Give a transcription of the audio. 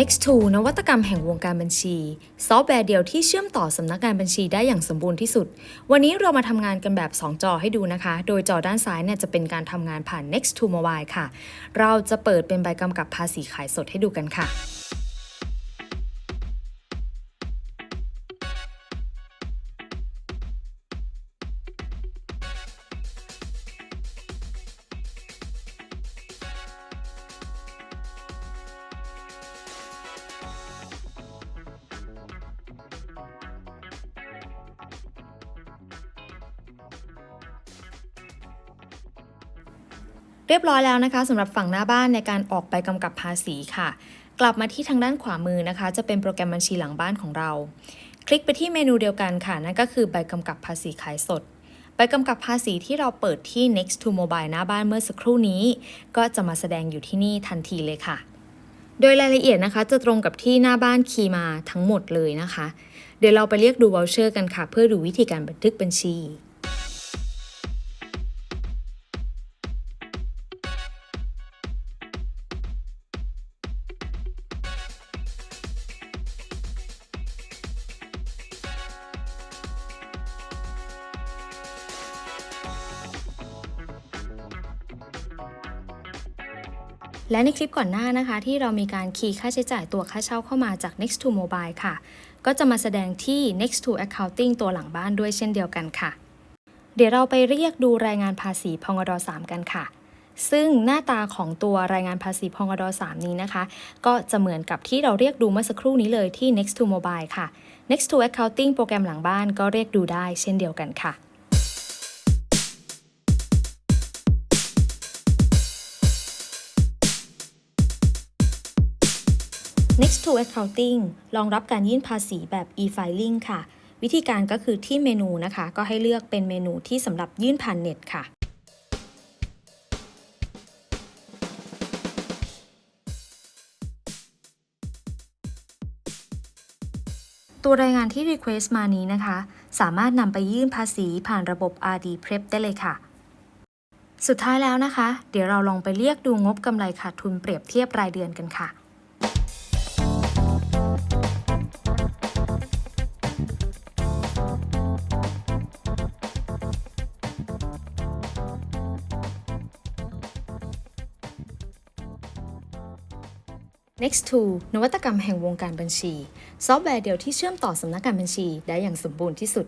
Next to นวัตกรรมแห่งวงการบัญชี ซอฟต์แวร์เดียวที่เชื่อมต่อสำนักงานบัญชีได้อย่างสมบูรณ์ที่สุด วันนี้เรามาทำงานกันแบบ 2 จอให้ดูนะคะ โดยจอด้านซ้ายเนี่ยจะเป็นการทำงานผ่าน Next to Mobile ค่ะ เราจะเปิดเป็นใบกำกับภาษีขายสดให้ดูกันค่ะ เรียบร้อยแล้วนะคะสำหรับฝั่งหน้าบ้านในการออกใบกำกับภาษีค่ะ กลับมาที่ทางด้านขวามือนะคะ จะเป็นโปรแกรมบัญชีหลังบ้านของเรา คลิกไปที่เมนูเดียวกันค่ะนั่นก็คือใบกำกับภาษีขายสดใบกำกับภาษีที่เราเปิดที่ next to mobile หน้าบ้านเมื่อสักครู่นี้ ก็จะมาแสดงอยู่ที่นี่ทันทีเลยค่ะ โดยรายละเอียดนะคะ จะตรงกับที่หน้าบ้านคีย์มาทั้งหมดเลยนะคะ เดี๋ยวเราไปเรียกดู voucher กันค่ะ เพื่อดูวิธีการบันทึกบัญชี และในคลิปก่อนหน้านะคะ ที่เรามีการคีย์ค่าใช้จ่ายตัวค่าเช่าเข้ามาจาก next to mobile ค่ะ ก็จะมาแสดงที่ next to accounting ตัวหลังบ้านด้วยเช่นเดียวกันค่ะ เดี๋ยวเราไปเรียกดูรายงานภาษีพงด3กันค่ะ ซึ่งหน้าตาของตัวรายงานภาษีพงด3นี้นะคะ ก็จะเหมือนกับที่เราเรียกดูเมื่อสักครู่นี้เลยที่ next to mobile ค่ะ next to accounting โปรแกรมหลังบ้านก็เรียกดูได้เช่นเดียวกันค่ะ Next to Accounting รองรับการยื่นภาษีแบบ e-filing ค่ะ วิธีการก็คือที่เมนูนะคะ ก็ให้เลือกเป็นเมนูที่สำหรับยื่นผ่านเน็ตค่ะ ตัวรายงานที่ Request มานี้นะคะ สามารถนำไปยื่นภาษีผ่านระบบ RD Prep ได้เลยค่ะสุดท้ายแล้วนะคะ เดี๋ยวเราลองไปเรียกดูงบกำไรขาดทุนเปรียบเทียบรายเดือนกันค่ะ Next to นวัตกรรมแห่งวงการบัญชี ซอฟต์แวร์เดียวที่เชื่อมต่อสำนักงานบัญชีได้อย่างสมบูรณ์ที่สุด